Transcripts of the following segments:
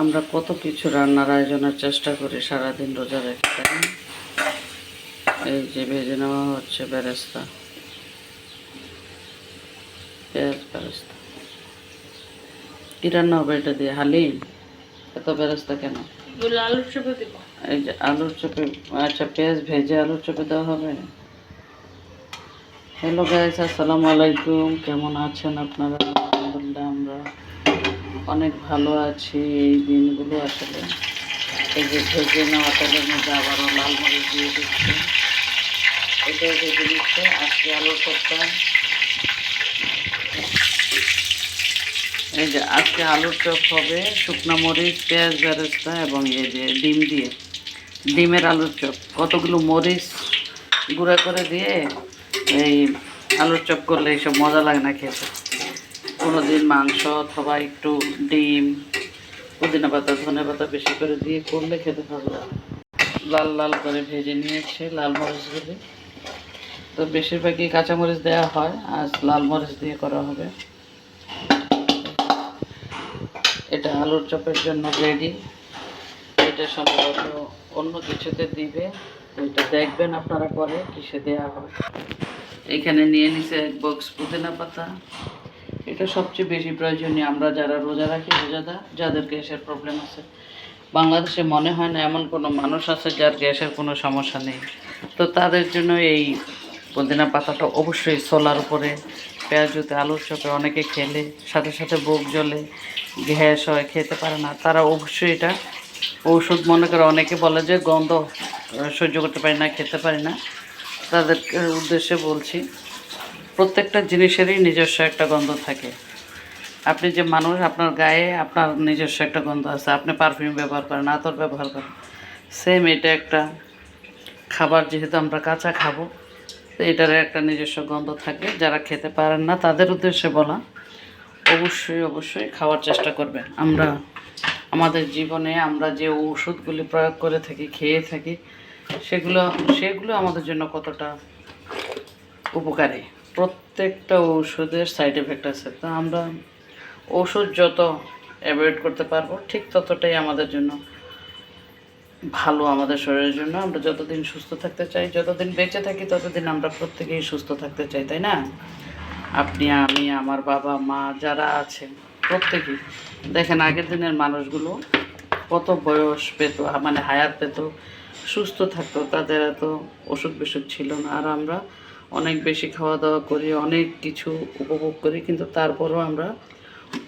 আমরা কত কিছু রান্নার আয়োজনের চেষ্টা করি সারাদিন রোজা রেখে তাই এই যে ভেজে নেওয়া হচ্ছে বেরেস্তা। পেঁয়াজ বেরেস্তা। কি রান্না হবে এটা দিয়ে? হালিম? এত বেরেস্তা কেন? আলুর চপে দিব। এই যে আলুর চপে আচ্ছা পেঁয়াজ ভেজে আলুর চপে দেওয়া হবে? হ্যালো গাইস আসসালামু আলাইকুম। কেমন আছেন আপনারা? আলহামদুলিল্লাহ আমরা অনেক ভালো আছি এই দিনগুলো আসলে। এই যে ভেজে নেওয়া মধ্যে আবারও লাল মরিচ দিয়ে দিচ্ছে। এটাই ভেজে দিচ্ছে আজকে আলুর চপটা এই যে আজকে আলুর চপ হবে শুকনো মরিচ, পেঁয়াজ বেরেস্তা এবং এই যে ডিম দিয়ে। ডিমের আলুর চপ। কতগুলো মরিচ গুঁড়া করে দিয়ে এই আলুর চপ করলে এইসব মজা লাগে না খেতে? কোনো দিন মাংস অথবা একটু ডিম, পুদিনা পাতা, ধনে পাতা বেশি করে দিয়ে করলে খেতে ভালো লাগে। লাল লাল করে ভেজে নিয়েছে, লাল মরিচগুলি। তো বেশিরভাগই কাঁচামরিচ দেওয়া হয় আর লাল মরিচ দিয়ে করা হবে। এটা আলুর চপের জন্য রেডি এটা সম্ভবত অন্য কিছুতে দিবে। ওইটা দেখবেন আপনারা পরে কিসে দেওয়া হয় এখানে নিয়ে নিছে এক বক্স পুদিনা পাতা। এটা সবচেয়ে বেশি প্রয়োজনীয়। আমরা যারা রোজা রাখি, রোজাদা, যাদের গ্যাসের প্রবলেম আছে। বাংলাদেশে মনে হয় না এমন কোনো মানুষ আছে যার গ্যাসের কোনো সমস্যা নেই। তো তাদের জন্য এই পুদিনা পাতাটা অবশ্যই সোলার উপরে, পেঁয়াজ জুতে আলুর চপে অনেকে খেলে, সাথে সাথে বুক জ্বলে, গ্যাস হয়, খেতে পারে না। তারা অবশ্যই এটা ঔষধ মনে করে অনেকে বলে যে গন্ধ সহ্য করতে পারি না, খেতে পারি না। তাদের উদ্দেশ্যে বলছি প্রত্যেকটা জিনিসেরই নিজস্ব একটা গন্ধ থাকে। আপনি যে মানুষ, আপনার গায়ে আপনার নিজস্ব একটা গন্ধ আছে। আপনি পারফিউম ব্যবহার করেন, আতর ব্যবহার করেন। সেম এটা একটা খাবার, যেহেতু আমরা কাঁচা খাব, তো এটার একটা নিজস্ব গন্ধ থাকে। যারা খেতে পারেন না, তাদের উদ্দেশ্যে বলা, অবশ্যই অবশ্যই খাওয়ার চেষ্টা করবেন। আমরা, আমাদের জীবনে আমরা যে ওষুধগুলি প্রয়োগ করে থাকি, খেয়ে থাকি, সেগুলো সেগুলো আমাদের জন্য কতটা উপকারী। প্রত্যেকটা ওষুধের সাইড এফেক্ট আছে। তো আমরা ওষুধ যত অ্যাভয়েড করতে পারব, ঠিক ততটাই আমাদের জন্য ভালো আমাদের শরীরের জন্য। আমরা যতদিন সুস্থ থাকতে চাই, যতদিন বেঁচে থাকি, ততদিন আমরা প্রত্যেকেই সুস্থ থাকতে চাই, তাই না? আপনি, আমি, আমার বাবা, মা যারা আছেন, প্রত্যেকেই। দেখেন, আগের দিনের মানুষগুলো কত বয়স পেত মানে হায়াত পেত, সুস্থ থাকতো, তাদের এত ওষুধ বিষুধ ছিল না। আর আমরা অনেক বেশি খাওয়া দাওয়া করি, অনেক কিছু উপভোগ করি, কিন্তু তারপরও আমরা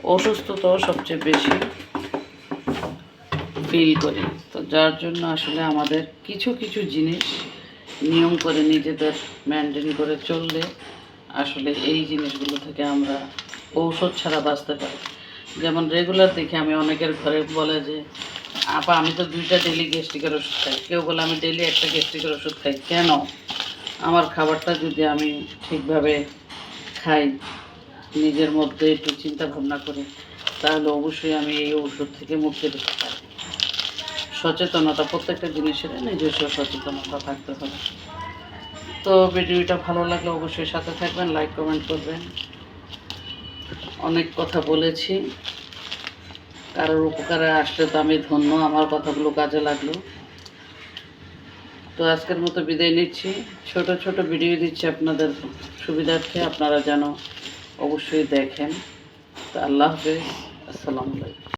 অসুস্থতাও সবচেয়ে বেশি ফিল করি। তো যার জন্য আসলে আমাদের কিছু কিছু জিনিস নিয়ম করে নিজেদের মেনটেন করে চললে আসলে এই জিনিসগুলো থেকে আমরা ঔষধ ছাড়া বাঁচতে পারি। যেমন রেগুলার দেখে, আমি অনেকের ঘরে বলে যে, আপা, আমি তো দুইটা ডেলি গ্যাস্ট্রিকের ওষুধ খাই। কেউ বলে, আমি ডেলি একটা গ্যাস্ট্রিকের ওষুধ খাই। কেন? আমার খাবারটা যদি আমি ঠিকভাবে খাই, নিজের মধ্যে একটু চিন্তা ভাবনা করি, তাহলে অবশ্যই আমি এই ওষুধ থেকে মুক্তি পেতে পারি। সচেতনতা, প্রত্যেকটা জিনিসের নিজস্ব সচেতনতা থাকতে হবে। তো ভিডিওটা ভালো লাগলে অবশ্যই সাথে থাকবেন, লাইক, কমেন্ট করবেন। অনেক কথা বলেছি। কারোর উপকারে আসলে তো আমি ধন্য, আমার কথাগুলো কাজে লাগল। তো আজকের মতো বিদায় নিচ্ছি। ছোট ছোট ভিডিও দিচ্ছি আপনাদের সুবিধার্থে। আপনারা যেন অবশ্যই দেখেন। তো আল্লাহ হাফেজ। আসসালামু আলাইকুম।